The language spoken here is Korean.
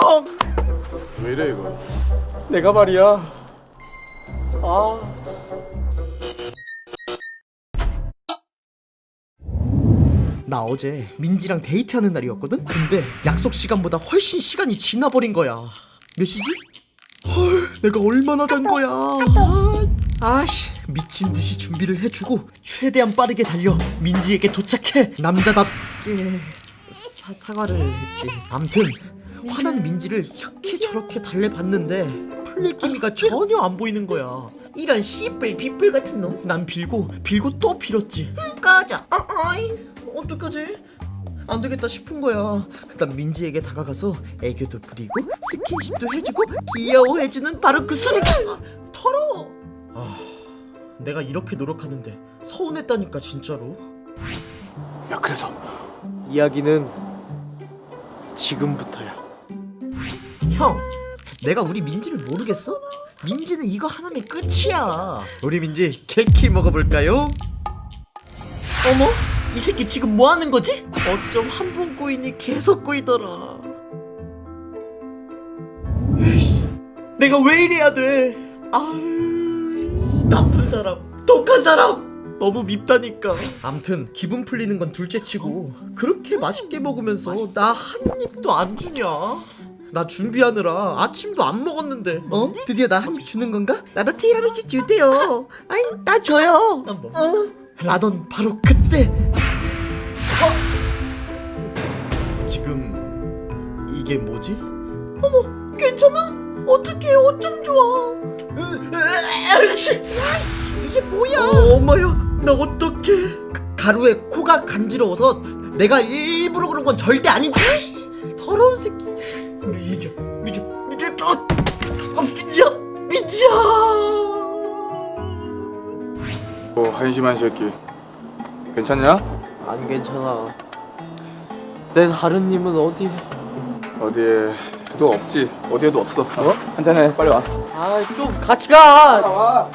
형왜 이래 이거? 내가 말이야. 아. 나 어제 민지랑 데이트하는 날이었거든? 근데 약속 시간보다 훨씬 시간이 지나버린 거야. 몇 시지? 헐 내가 얼마나 잔 거야. 아, 아씨 미친 듯이 준비를 해주고 최대한 빠르게 달려. 민지에게 도착해. 남자답게 사, 사과를 했지. 암튼 화난 민지를 이렇게 저렇게 달래봤는데 풀릴 기미가 전혀 안 보이는 거야 이런 씨뿔 빗불 같은 놈 난 빌고 빌고 또 빌었지 꺼져 어, 어이 어떡하지 안 되겠다 싶은 거야. 난 민지에게 다가가서 애교도 부리고 스킨십도 해주고 귀여워해주는 바로 그 순간 털어. 아, 내가 이렇게 노력하는데 서운했다니까 진짜로. 야 그래서 이야기는 지금부터야. 형, 내가 우리 민지를 모르겠어? 민지는 이거 하나면 끝이야. 우리 민지 케이크 먹어볼까요? 어머, 이 새끼 지금 뭐 하는 거지? 어쩜 한 번 꼬이니 계속 꼬이더라. 에이, 내가 왜 이래야 돼? 아유, 나쁜 사람, 독한 사람. 너무 밉다니까. 암튼 기분 풀리는 건 둘째치고 그렇게 맛있게 먹으면서 나 한 입도 안 주냐? 나 준비하느라 아침도 안 먹었는데 어? 드디어 나 한 입 주는 건가? 나도 티라미수 주대요 아이 나 줘요 어? 라던 바로 그때 어? 지금 이- 이게 뭐지? 어머 괜찮아? 어떡해 어쩜 좋아 이게 뭐야 어, 엄마야 나 어떡해 가- 가루에 코가 간지러워서 내가 일부러 그런 건 절대 아닌데 더러운 새끼 미지야 미지야 미지야 어, 어, 미지야 미지야 어, 한심한 새끼 괜찮냐? 안 괜찮아. 내 다른 님은 어디에? 어디에도 없지 어디에도 없어 어? 한잔해 빨리 와아좀 같이 가.